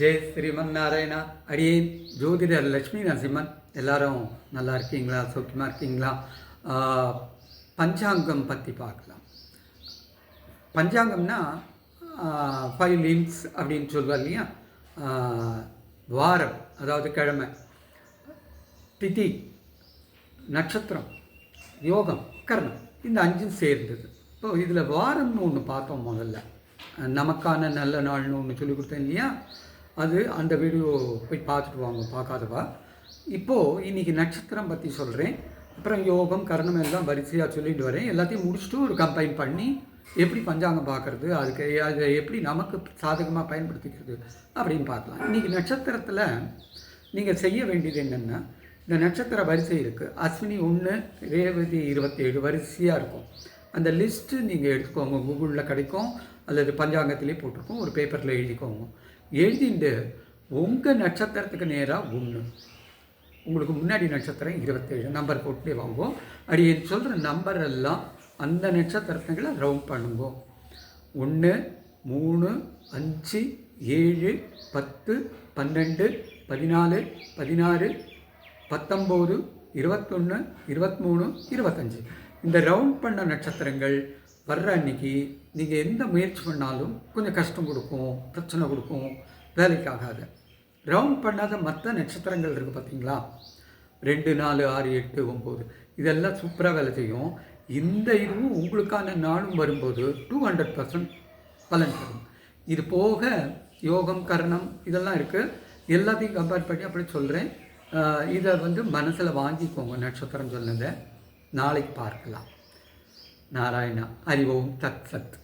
ஜெய் ஸ்ரீமன் நாராயணா அடியேன் ஜோதிடர் லட்சுமி நரசிம்மன் எல்லாரும் நல்லா இருக்கீங்களா? சௌக்கியமாக இருக்கீங்களா? பஞ்சாங்கம் பற்றி பார்க்கலாம். பஞ்சாங்கம்னா ஃபைவ் லிம்ஸ் அப்படின்னு சொல்லுவார் இல்லையா? வாரம் அதாவது கிழமை. திதி நட்சத்திரம் யோகம் கர்ணம். இந்த அஞ்சும் சேர்ந்தது. இப்போ இதில் வாரம்னு ஒன்று பார்த்தோம் முதல்ல. நமக்கான நல்ல நாள்னு ஒன்று சொல்லி கொடுத்தேன் இல்லையா? அது அந்த வீடியோ போய் பார்த்துட்டு வாங்க பார்க்காதவா? இப்போது இன்றைக்கி நட்சத்திரம் பற்றி சொல்கிறேன் அப்புறம் யோகம் கரணம் எல்லாம் வரிசையாக சொல்லிட்டு வரேன். எல்லாத்தையும் முடிச்சுட்டு ஒரு கம்பைன் பண்ணி எப்படி பஞ்சாங்கம் பார்க்குறது அதுக்கு அதை எப்படி நமக்கு சாதகமாக பயன்படுத்திக்கிறது அப்படின்னு பார்க்கலாம். இன்றைக்கி நட்சத்திரத்தில் நீங்கள் செய்ய வேண்டியது என்னென்னா இந்த நட்சத்திர வரிசை இருக்குது அஸ்வினி ஒன்று ரேவதி இருபத்தேழு வரிசையாக இருக்கும். அந்த லிஸ்ட்டு நீங்கள் எடுத்துக்கோங்க. கூகுளில் கிடைக்கும். அல்லது பஞ்சாங்கத்திலே போட்டிருக்கோம் ஒரு பேப்பரில் எழுதிக்கோங்க. எழுதிட்டு உங்கள் நட்சத்திரத்துக்கு நேராக ஒன்று உங்களுக்கு முன்னாடி நட்சத்திரம் இருபத்தேழு நம்பர் போட்டு வாங்குவோம் அப்படி சொல்கிற நம்பர் எல்லாம் அந்த நட்சத்திரத்துங்களை ரவுண்ட் பண்ணுங்க. ஒன்று மூணு அஞ்சு ஏழு பத்து பன்னெண்டு பதினாலு பதினாறு பத்தொம்போது இருபத்தொன்று இருபத்மூணு இருபத்தஞ்சி. இந்த ரவுண்ட் பண்ண நட்சத்திரங்கள் வர்ற அன்னைக்கு நீங்கள் எந்த முயற்சி பண்ணாலும் கொஞ்சம் கஷ்டம் கொடுக்கும் பிரச்சனை கொடுக்கும் வேலைக்காகாது ரவுண்ட் பண்ணாத மற்ற நட்சத்திரங்கள் இருக்குது பார்த்தீங்களா ரெண்டு நாலு ஆறு எட்டு ஒம்பது இதெல்லாம் சூப்பராக வேலை செய்யும். இந்த இதுவும் உங்களுக்கான நாளும் வரும்போது டூ ஹண்ட்ரட் பர்சன்ட் பலன் தரும். இது போக யோகம் கரணம் இதெல்லாம் இருக்குது எல்லாத்தையும் கம்பேர் பண்ணி அப்படி சொல்கிறேன் இதை வந்து மனசில் வாங்கிக்கோங்க நட்சத்திரம் சொன்னதை. நாளைக்கு பார்க்கலாம். நாராயணா ஹரி ஓம் தத் சத்